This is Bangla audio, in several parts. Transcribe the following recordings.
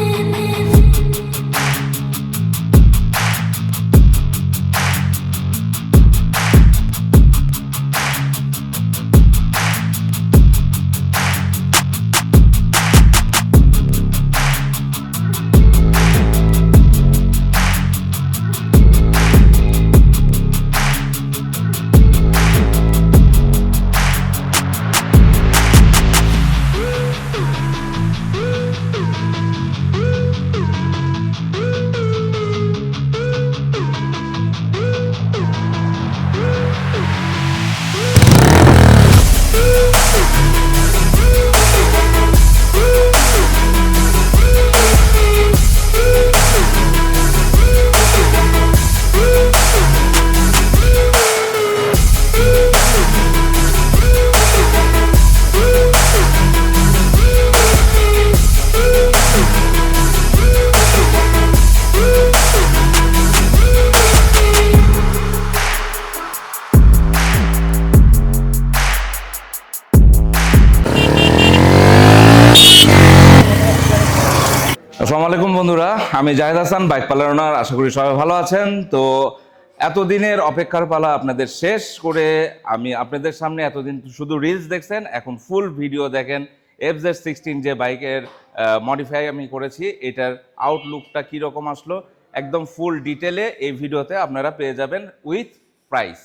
it আসসালামু আলাইকুম বন্ধুরা, আমি Jahed Hasan, bike parlour owner আশা করি সবাই ভালো আছেন। তো এতদিনের অপেক্ষার পালা আপনাদের শেষ করে আমি আপনাদের সামনে এতদিন শুধু রিলস দেখছেন, এখন ফুল ভিডিও দেখেন। এফ জেড সিক্সটিন যে বাইকের মডিফাই আমি করেছি, এটার আউটলুকটা কীরকম আসলো, একদম ফুল ডিটেলে এই ভিডিওতে আপনারা পেয়ে যাবেন উইথ প্রাইস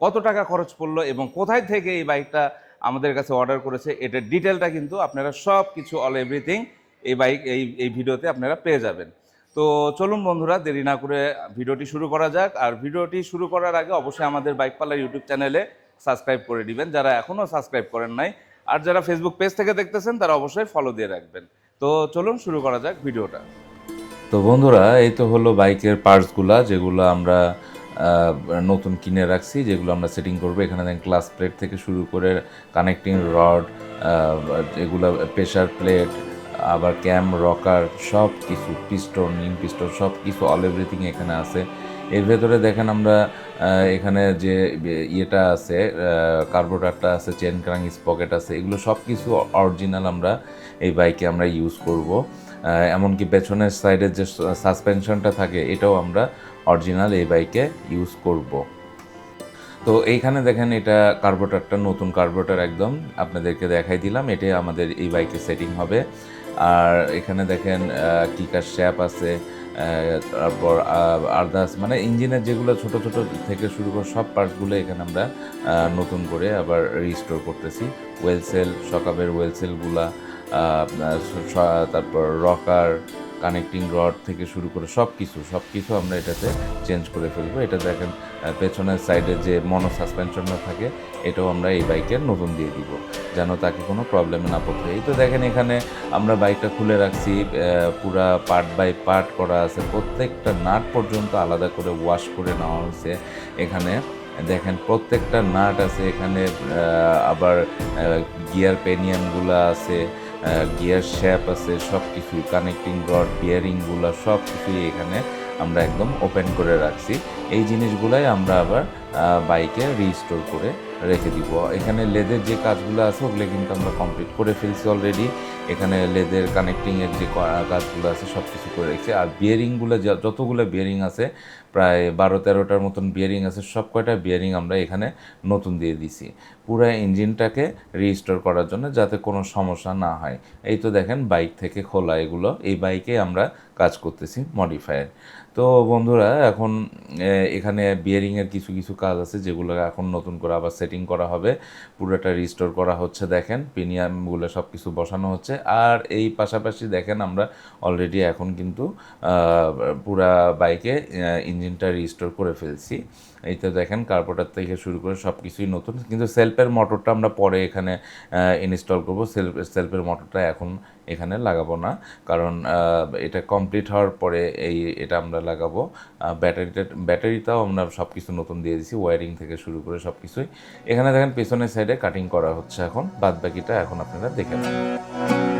কত টাকা খরচ পড়ল এবং কোথায় থেকে এই বাইকটা আমাদের কাছে অর্ডার করেছে, এটার ডিটেলটা কিন্তু আপনারা সব কিছু অল এভরিথিং এই বাইক, এই এই ভিডিওতে আপনারা পেয়ে যাবেন। তো চলুন বন্ধুরা, দেরি না করে ভিডিওটি শুরু করা যাক। আর ভিডিওটি শুরু করার আগে অবশ্যই আমাদের বাইক পার্লার ইউটিউব চ্যানেলে সাবস্ক্রাইব করে দিবেন। যারা এখনও সাবস্ক্রাইব করেন নাই, আর যারা ফেসবুক পেজ থেকে দেখতেছেন, তারা অবশ্যই ফলো দিয়ে রাখবেন। তো চলুন শুরু করা যাক ভিডিওটা। তো বন্ধুরা, এই তো হলো বাইকের পার্টসগুলা, যেগুলো আমরা নতুন কিনে রাখছি, যেগুলো আমরা সেটিং করব। এখানে দেখেন ক্লাস প্লেট থেকে শুরু করে কানেক্টিং রড এগুলো প্রেশার প্লেট আবার ক্যাম, রকার সব কিছু পিস্টন ইন পিস্টন সব কিছু অল এভরিথিং এখানে আছে। এর ভেতরে দেখেন আমরা এখানে যে ইয়েটা আছে কার্বোটারটা আছে চেন ক্রাং স্পকেট আছে, এগুলো সব কিছু অরিজিনাল আমরা এই বাইকে আমরা ইউজ করব। এমনকি পেছনের সাইডের যে সাসপেনশনটা থাকে, এটাও আমরা অরিজিনাল এই বাইকে ইউজ করব। তো এইখানে দেখেন এটা কার্বোটারটা নতুন কার্বোটার একদম, আপনাদেরকে দেখাই দিলাম, এটাই আমাদের এই বাইকে সেটিং হবে। আর এখানে দেখেন কিকার শ্যাপ আছে তারপর আর্দাস মানে ইঞ্জিনের যেগুলো ছোট ছোট থেকে শুরু করে সব পার্টসগুলো এখানে আমরা নতুন করে আবার রিস্টোর করতেছি। ওয়েলসেল সকাবের ওয়েলসেলগুলা তারপর রকার কানেক্টিং রড থেকে শুরু করে সব কিছু সব কিছু আমরা এটাতে চেঞ্জ করে ফেলব। এটা দেখেন পেছনের সাইডে যে মনো সাসপেনশনটা থাকে, এটাও আমরা এই বাইকের নতুন দিয়ে দিব, যেন তাকে কোনো প্রবলেমে না পড়তে। এই তো দেখেন এখানে আমরা বাইকটা খুলে রাখছি পুরা পার্ট বাই পার্ট করা আছে। প্রত্যেকটা নাট পর্যন্ত আলাদা করে ওয়াশ করে নেওয়া হয়েছে এখানে। দেখেন প্রত্যেকটা নাট আছে এখানে আবার গিয়ার পেনিয়ানগুলো আছে। গিয়ার শ্যাপ আছে সব কিছুই কানেক্টিং রড বিয়ারিংগুলো সব কিছুই এখানে আমরা একদম ওপেন করে রাখছি। এই জিনিসগুলাই আমরা আবার বাইকে রিস্টোর করে রেখে দিব। এখানে লেদের যে কাজগুলো আছে, ওগুলো কিন্তু আমরা কমপ্লিট করে ফেলছি অলরেডি এখানে লেদের কানেক্টিংয়ের যে কাজগুলো আছে সব কিছু করে রেখেছি। আর বিয়ারিংগুলো যতগুলো বিয়ারিং আছে প্রায় বারো তেরোটার মতন বিয়ারিং আছে। সব কয়টা বিয়ারিং আমরা এখানে নতুন দিয়ে দিছি। পুরো ইঞ্জিনটাকে রিস্টোর করার জন্য যাতে কোনো সমস্যা না হয়। এই তো দেখেন বাইক থেকে খোলা এগুলো। এই বাইকে আমরা কাজ করতেছি মডিফায়ার তো বন্ধুরা, এখন এখানে বিয়ারিংয়ের কিছু কিছু কাজ আছে যেগুলো এখন নতুন করে আবার সেটিং করা হবে। পুরোটা রিস্টোর করা হচ্ছে দেখেন। পিনিয়ামগুলো সব কিছু বসানো হচ্ছে। আর এই পাশাপাশি দেখেন আমরা অলরেডি এখন কিন্তু পুরা বাইকে ইঞ্জিনটা রিস্টোর করে ফেলছি। এই তো দেখেন কার্বোটার থেকে শুরু করে সব কিছুই নতুন। কিন্তু সেলফের মোটরটা আমরা পরে এখানে ইনস্টল করব। সেলফ সেলফের মোটরটা এখন এখানে লাগাবো না। কারণ এটা কমপ্লিট হওয়ার পরে এই, এটা আমরা লাগাবো। ব্যাটারিটা ব্যাটারিটাও আমরা সব কিছু নতুন দিয়ে দিছি। ওয়ারিং থেকে শুরু করে সব কিছুই এখানে দেখেন পেছনের সাইডে কাটিং করা হচ্ছে এখন। বাদ বাকিটা এখন আপনারা দেখে নেন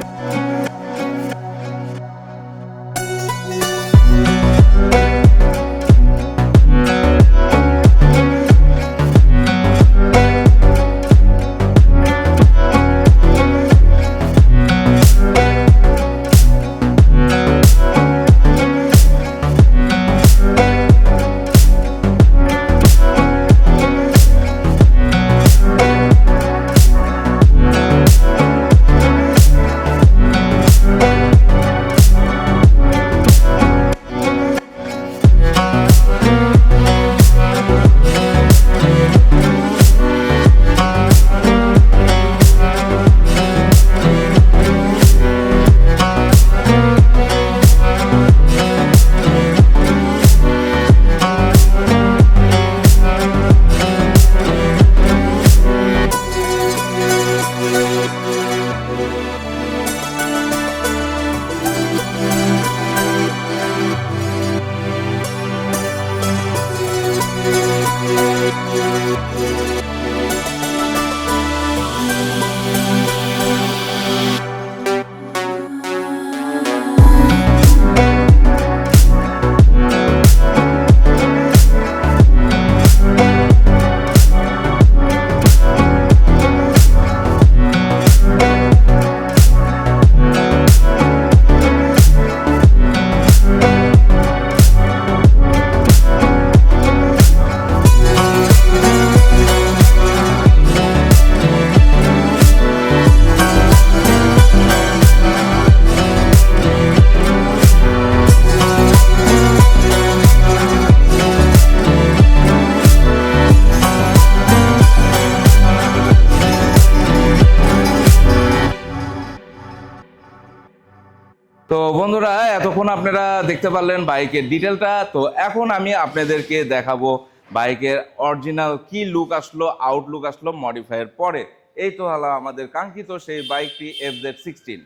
বন্ধুরা, এতক্ষণ আপনারা দেখতে পারলেন বাইকের ডিটেলটা তো এখন আমি আপনাদেরকে দেখাবো বাইকের অরিজিনাল কি লুক আসলো আউটলুক আসলো মডিফাইয়ের পরে। এই তো হলো আমাদের কাঙ্ক্ষিত সেই বাইকটি এফ জেড সিক্সটিন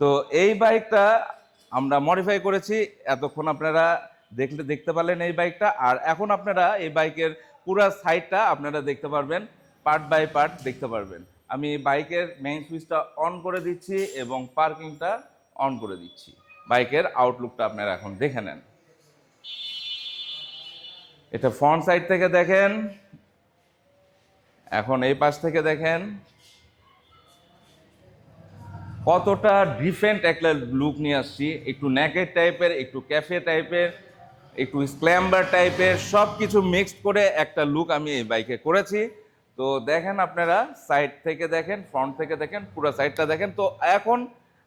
তো এই বাইকটা আমরা মডিফাই করেছি, এতক্ষণ আপনারা দেখলে দেখতে পারলেন এই বাইকটা। আর এখন আপনারা এই বাইকের পুরো সাইডটা আপনারা দেখতে পারবেন পার্ট বাই পার্ট দেখতে পারবেন। আমি বাইকের মেইন সুইচটা অন করে দিচ্ছি এবং পার্কিংটা অন করে দিচ্ছি। বাইকের আউটলুকটা আপনারা এখন দেখে নেন। এটা ফ্রন্ট সাইড থেকে দেখেন। এখন এই পাশ থেকে দেখেন। কতটা ডিফারেন্ট একটা লুক নিয়ে আসছি। একটু ন্যাকেট টাইপের একটু ক্যাফে টাইপের একটু স্ক্ল্যাম্বার টাইপের সব কিছু মিক্সড করে একটা লুক আমি এই বাইকে করেছি। তো দেখেন আপনারা সাইড থেকে দেখেন ফ্রন্ট থেকে দেখেন, পুরো সাইডটা দেখেন। তো এখন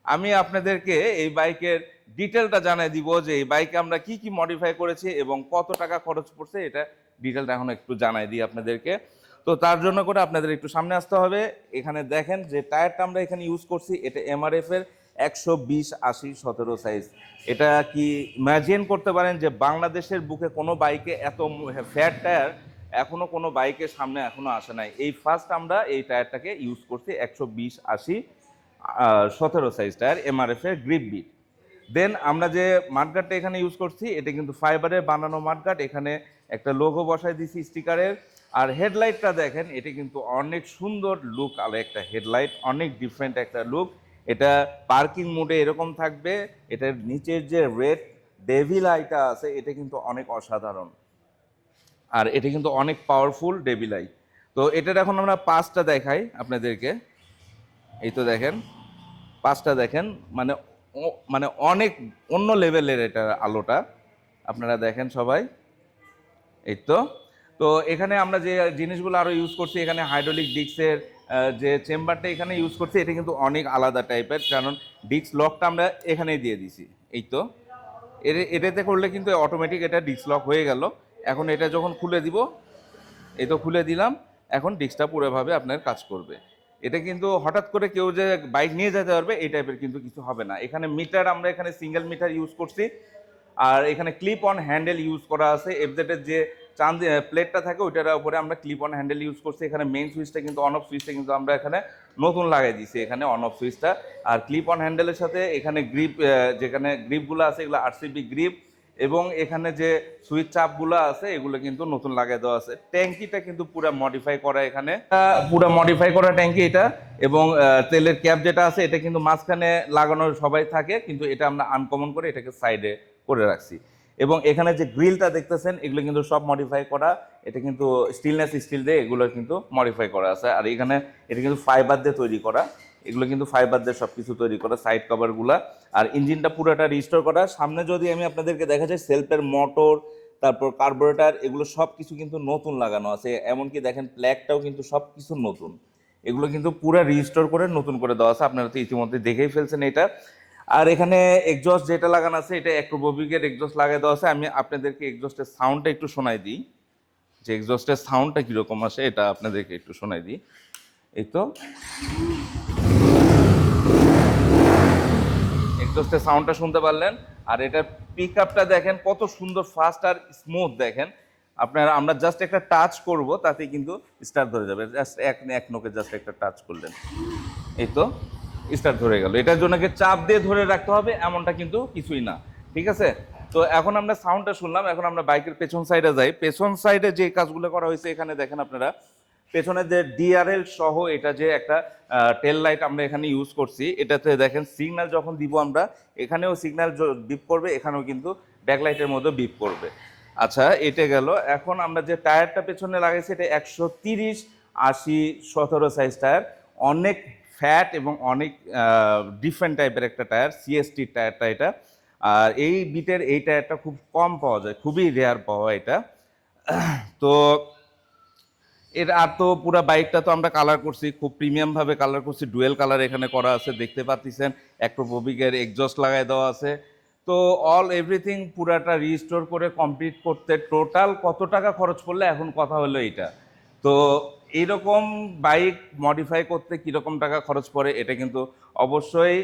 আমি আপনাদেরকে এই বাইকের ডিটেলটা জানাই দিব যে এই বাইকে আমরা কি কি মডিফাই করেছি এবং কত টাকা খরচ পড়ছে, এটা ডিটেলটা এখন একটু জানাই দিই আপনাদেরকে। তো তার জন্য করে আপনাদের একটু সামনে আসতে হবে। এখানে দেখেন যে টায়ারটা আমরা এখানে ইউজ করছি, এটা এমআরএফ এর একশো বিশ আশি সতেরো সাইজ এটা কি ইমাজিন করতে পারেন যে বাংলাদেশের বুকে কোনো বাইকে এত ফ্যাট টায়ার এখনও কোনো বাইকের সামনে এখনও আসে নাই। এই ফার্স্ট আমরা এই টায়ারটাকে ইউজ করছি একশো বিশ আশি সতেরো সাইজ টায়ার এমআরএফ এর গ্রিপ বিট দেন আমরা যে মাঠগাটটা এখানে ইউজ করছি, এটা কিন্তু ফাইবারের বানানো মাঠগাট এখানে একটা লোগো বসাই দিছি স্টিকারের আর হেডলাইটটা দেখেন, এটা কিন্তু অনেক সুন্দর লুক আর একটা হেডলাইট অনেক ডিফারেন্ট একটা লুক এটা পার্কিং মোডে এরকম থাকবে। এটার নিচের যে রেড ডেভিল আইটা আছে, এটা কিন্তু অনেক অসাধারণ। আর এটা কিন্তু অনেক পাওয়ারফুল ডেভিল আই তো এটার এখন আমরা পাঁচটা দেখাই আপনাদেরকে। এই তো দেখেন, পাঁচটা দেখেন মানে মানে অনেক অন্য লেভেলের এটা আলোটা। আপনারা দেখেন সবাই, এই তো। তো এখানে আমরা যে জিনিসগুলো আরও ইউজ করছি, এখানে হাইড্রোলিক ডিস্কের যে চেম্বারটা এখানে ইউজ করছি, এটা কিন্তু অনেক আলাদা টাইপের কারণ ডিস্ক লকটা আমরা এখানেই দিয়ে দিছি, এই তো। এটাতে করলে কিন্তু অটোমেটিক এটা ডিস্ক লক হয়ে গেল। এখন এটা যখন খুলে দিব, এই তো খুলে দিলাম, এখন ডিস্কটা পুরোভাবে আপনার কাজ করবে। এটা কিন্তু হঠাৎ করে কেউ যে বাইক নিয়ে যেতে পারবে, এই টাইপের কিন্তু কিছু হবে না। এখানে মিটার আমরা এখানে সিঙ্গেল মিটার ইউজ করছি। আর এখানে ক্লিপ অন হ্যান্ডেল ইউজ করা আছে। এফজেটের যে চাঁদ প্লেটটা থাকে, ওইটার উপরে আমরা ক্লিপ অন হ্যান্ডেল ইউজ করছি। এখানে মেইন সুইচটা কিন্তু অন অফ সুইচটা কিন্তু আমরা এখানে নতুন লাগাই দিয়েছি, এখানে অন অফ সুইচটা আর ক্লিপ অন হ্যান্ডেলের সাথে এখানে গ্রিপ যেখানে গ্রিপগুলো আছে, এগুলো আরসিবি গ্রিপ এবং এখানে যে সুইচ চাপগুলো আছে, এগুলো কিন্তু নতুন লাগাই দেওয়া আছে। ট্যাঙ্কিটা কিন্তু পুরো মডিফাই করা এখানে। পুরো মডিফাই করা ট্যাঙ্কি এটা। এবং তেলের ক্যাপ যেটা আছে, এটা কিন্তু মাঝখানে লাগানো সবাই থাকে, কিন্তু এটা আমরা আনকমন করে এটাকে সাইডে করে রাখছি। এবং এখানে যে গ্রিলটা দেখতেছেন, এগুলো কিন্তু সব মডিফাই করা। এটা কিন্তু স্টিলনেস স্টিল দিয়ে এগুলো কিন্তু মডিফাই করা আছে। আর এখানে এটা কিন্তু ফাইবার দিয়ে তৈরি করা। এগুলো কিন্তু ফাইবার দিয়ে সব কিছু তৈরি করা সাইড কভারগুলা আর ইঞ্জিনটা পুরোটা রিস্টোর করা। সামনে যদি আমি আপনাদেরকে দেখা যায় সেলফের মোটর তারপর কার্বোরেটর এগুলো সব কিছু কিন্তু নতুন লাগানো আছে। এমনকি দেখেন প্ল্যাগটাও কিন্তু সব কিছু নতুন। এগুলো কিন্তু পুরো রিস্টোর করে নতুন করে দেওয়া আছে। আপনারা তো ইতিমধ্যে দেখেই ফেলছেন এটা। আর এখানে এক্সজস্ট যেটা লাগানো আছে, এটা অ্যাক্রোববিকের এক্সজস্ট লাগাই দেওয়া আছে। আমি আপনাদেরকে এক্সজস্টের সাউন্ডটা একটু শোনাই দিই। যে এক্সজস্টের সাউন্ডটা কীরকম আসে, এটা আপনাদেরকে একটু শোনাই দিই। এই তো। এক্সজস্টের সাউন্ডটা শুনতে পারলেন। আর এটার পিক আপটা দেখেন, কত সুন্দর ফাস্ট আর স্মুথ দেখেন। আপনারা, আমরা জাস্ট একটা টাচ করব তাতে কিন্তু স্টার্ট ধরে যাবে। জাস্ট এক এক নোকে জাস্ট একটা টাচ করলেন। এই তো স্টার্ট ধরে গেল। এটার জন্য চাপ দিয়ে ধরে রাখতে হবে? এমনটা কিন্তু কিছুই না। ঠিক আছে? তো এখন আমরা সাউন্ডটা শুনলাম। এখন আমরা বাইকের পেছন সাইডে যাই। পেছন সাইডে যে কাজগুলো করা হয়েছে, এখানে দেখেন আপনারা পেছনে যে ডিআরএল সহ এটা যে একটা টেল লাইট আমরা এখানে ইউজ করছি, এটাতে দেখেন সিগন্যাল যখন দিব আমরা, এখানেও সিগন্যাল বিপ করবে, এখানেও কিন্তু ব্যাকলাইটের মধ্যে বিপ করবে। আচ্ছা এটা গেল। এখন আমরা যে টায়ারটা পেছনে লাগাইছি, এটা একশো তিরিশ আশি সতেরো সাইজ টায়ার। অনেক ফ্যাট এবং অনেক ডিফারেন্ট টাইপের একটা টায়ার সিএসটি টায়ারটা এটা। আর এই বিটের এই টায়ারটা খুব কম পাওয়া যায়, খুবই রেয়ার পাওয়া এটা। তো এর আর তো পুরো বাইকটা তো আমরা কালার করছি, খুব প্রিমিয়াম ভাবে কালার করছি ডুয়েল কালার এখানে করা আছে, দেখতে পাচ্ছেন অ্যাক্রোপবিকের এক্সজস্ট লাগাই দেওয়া আছে। তো অল এভরিথিং পুরাটা রিস্টোর করে কমপ্লিট করতে টোটাল কত টাকা খরচ পড়লে এখন কথা হলো এটা তো এইরকম বাইক মডিফাই করতে কীরকম টাকা খরচ পড়ে এটা কিন্তু অবশ্যই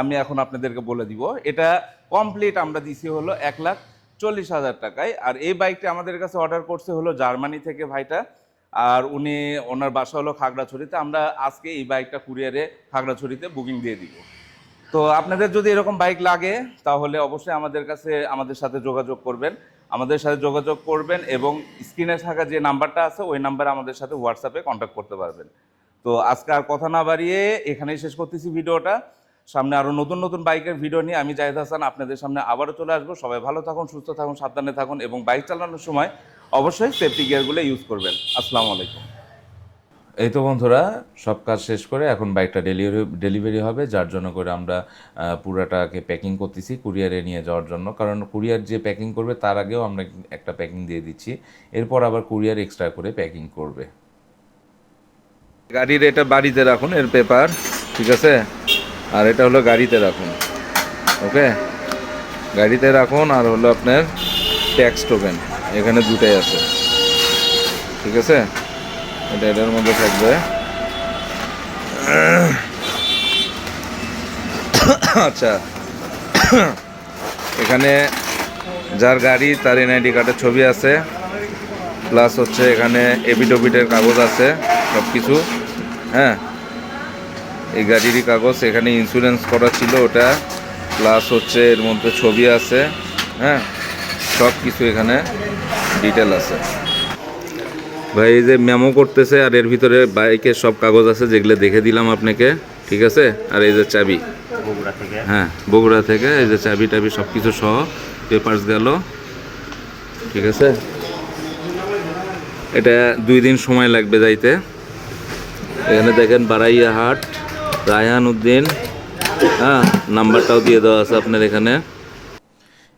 আমি এখন আপনাদেরকে বলে দিব। এটা কমপ্লিট আমরা দিছি হলো এক লাখ চল্লিশ হাজার টাকায়, আর এই বাইকটা আমাদের কাছে অর্ডার করছে হলো জার্মানি থেকে ভাইটা। আর উনি ওনার বাসা হলো খাগড়াছড়িতে, আমরা আজকে এই বাইকটা কুরিয়ারে খাগড়াছড়িতে বুকিং দিয়ে দিব। তো আপনাদের যদি এরকম বাইক লাগে, তাহলে অবশ্যই আমাদের কাছে, আমাদের সাথে যোগাযোগ করবেন। আমাদের সাথে যোগাযোগ করবেন এবং স্ক্রিনে থাকা যে নাম্বারটা আছে, ওই নাম্বারে আমাদের সাথে হোয়াটসঅ্যাপে কন্ট্যাক্ট করতে পারবেন। তো আজকে আর কথা না বাড়িয়ে এখানেই শেষ করতেছি ভিডিওটা। সামনে আরও নতুন নতুন বাইকের ভিডিও নিয়ে আমি জাহিদ হাসান আপনাদের সামনে আবারও চলে আসব। সবাই ভালো থাকুন, সুস্থ থাকুন, সাবধানে থাকুন এবং বাইক চালানোর সময় অবশ্যই সেফটি গিয়ারগুলো ইউজ করবেন। আসসালামু আলাইকুম। এই তো বন্ধুরা সব কাজ শেষ করে এখন বাইকটা ডেলিভারি ডেলিভারি হবে যার জন্য করে আমরা পুরাটাকে প্যাকিং করতেছি কুরিয়ারে নিয়ে যাওয়ার জন্য। কারণ কুরিয়ার যে প্যাকিং করবে তার আগেও আমরা একটা প্যাকিং দিয়ে দিচ্ছি। এরপর আবার কুরিয়ার এক্সট্রা করে প্যাকিং করবে। গাড়ির এটা বাড়িতে রাখুন এর পেপার ঠিক আছে? আর এটা হলো গাড়িতে রাখুন ওকে গাড়িতে রাখুন আর হলো আপনার ট্যাক্স টোকেন এখানে দুটাই আছে। ঠিক আছে? এটা এটার মধ্যে থাকবে। আচ্ছা। এখানে যার গাড়ি, তার এনআইডি কার্ডের ছবি আছে। প্লাস হচ্ছে এখানে এবিডোবিটের কাগজ আছে সব কিছু হ্যাঁ? এই গাড়িরই কাগজ, এখানে ইন্স্যুরেন্স করা ছিল ওটা। প্লাস হচ্ছে এর মধ্যে ছবি আছে। হ্যাঁ? সব কিছু এখানে ডিটেল আছে। ভাই এই যে মেমো করতেছে আর এর ভিতরে বাইকের সব কাগজ আছে যেগুলো দেখে দিলাম আপনাকে ঠিক আছে? আর এই যে চাবি। বগুড়া থেকে। হ্যাঁ বগুড়া থেকে এই যে চাবি টাবি সব কিছু সহ পেপার্স গেল ঠিক আছে? এটা দুই দিন সময় লাগবে যাইতে। এখানে দেখেন বারাইয়া হাট রায়হান উদ্দিন হ্যাঁ নাম্বারটাও দিয়ে দেওয়া আছে আপনার এখানে।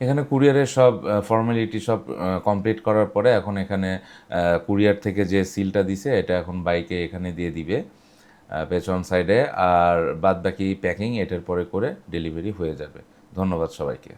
এখানে কুরিয়ারের সব ফর্মালিটি সব কমপ্লিট করার পরে এখন এখানে কুরিয়ার থেকে যে সিলটা দিছে, এটা এখন বাইকে এখানে দিয়ে দিবে পেছন সাইডে আর বাদ বাকি প্যাকিং এটার পরে করে ডেলিভারি হয়ে যাবে। ধন্যবাদ সবাইকে।